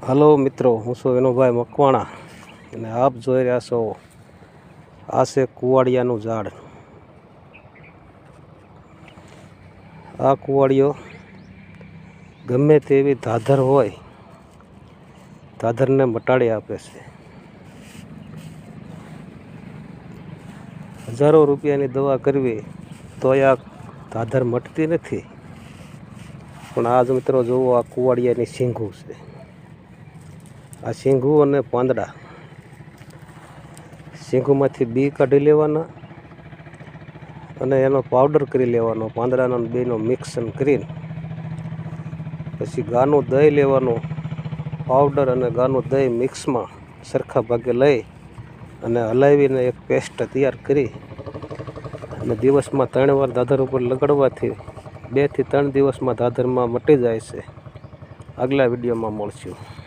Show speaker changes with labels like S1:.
S1: Hello મિત્રો, હું છું વિનુભાઈ મકવાણા અને આપ જોઈ રહ્યા છો આ છે કુવાડિયાનું ઝાડ. આ કુવાડિયો ગમે તેવી ધાધર હોય, ધાધરને મટાડી આપે છે. હજારો રૂપિયાની દવા કરવી તોય આ ધાધર મટતી નથી. પણ આજ મિત્રો જોવો આ કુવાડિયાની સિંઘું છે. આ શીંગું અને પાંદડા. શીંગુમાંથી બી કાઢી લેવાના અને એનો પાવડર કરી લેવાનો, પાંદડાનો બેનો મિક્સન કરીને પછી ગાનું દહીં લેવાનું પાવડર અને ગાનું દહીં મિક્સમાં સરખા ભાગે લઈ અને હલાવીને એક પેસ્ટ તૈયાર કરી અને દિવસમાં ત્રણ વાર દાદર ઉપર લગાડવાથી બેથી ત્રણ દિવસમાં દાદરમાં મટી જાય છે. આગલા વિડીયોમાં મળશું.